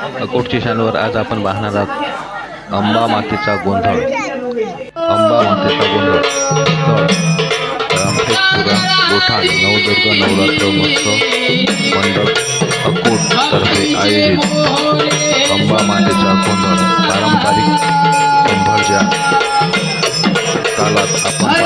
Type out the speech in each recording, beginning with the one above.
अकोट चॅनलवर आज आपण पाहणार आहोत अंबा मातेचा गोंधळ. अंबा मातेचा गोंधळ. स्थळ रामटेकपुरा गोठाण नवदुर्ग नवरात्र महोत्सव मंडळ अकोट तर्फे आयोजित. अंबा मातेचा गोंधळ. पारंपरिक संभळच्या कालात आपण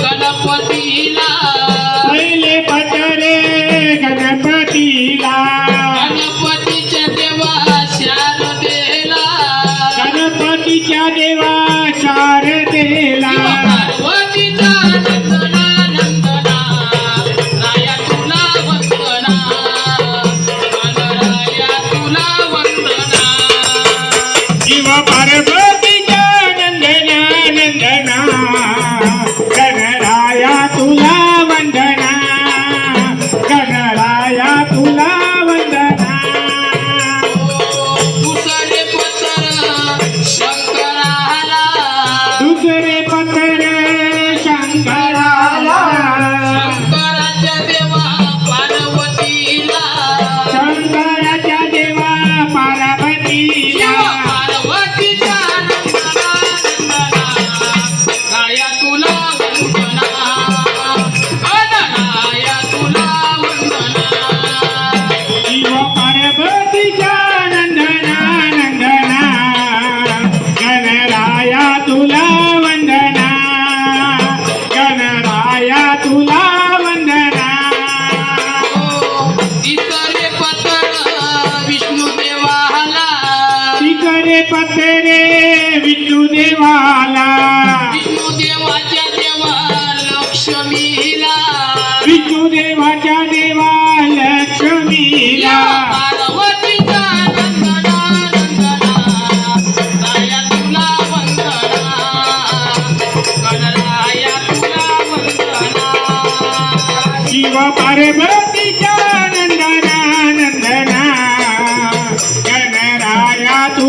गणपतीला गणराया तुला वंदना. तिसरे पत्र विष्णुदेवाला तिकडे पत्रे विष्णुदेवाला विष्णुदेवाच्या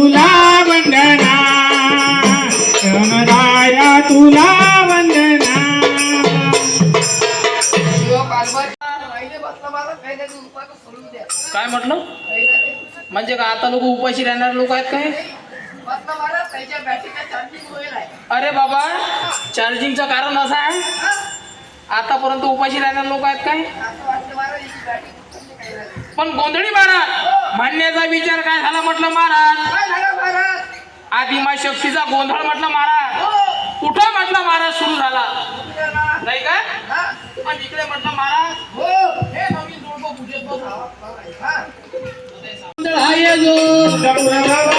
तुला वंदना. गणराया तुला वंदना. काय म्हटलं? म्हणजे का आता लोक उपाशी राहणारे लोक आहेत काय? अरे बाबा चार्जिंगचं कारण असं आहे? आतापर्यंत उपाशी राहणारे लोक आहेत काय? पण गोंधळी महाराज म्हणण्याचा विचार काय झाला म्हटलं महाराज? आदिमा शक्तीचा गोंधळ म्हटलं महाराज. कुठं म्हटलं महाराज सुरू झाला? नाही का? पण इकडे म्हटलं महाराज. हे. गोंधळ आहे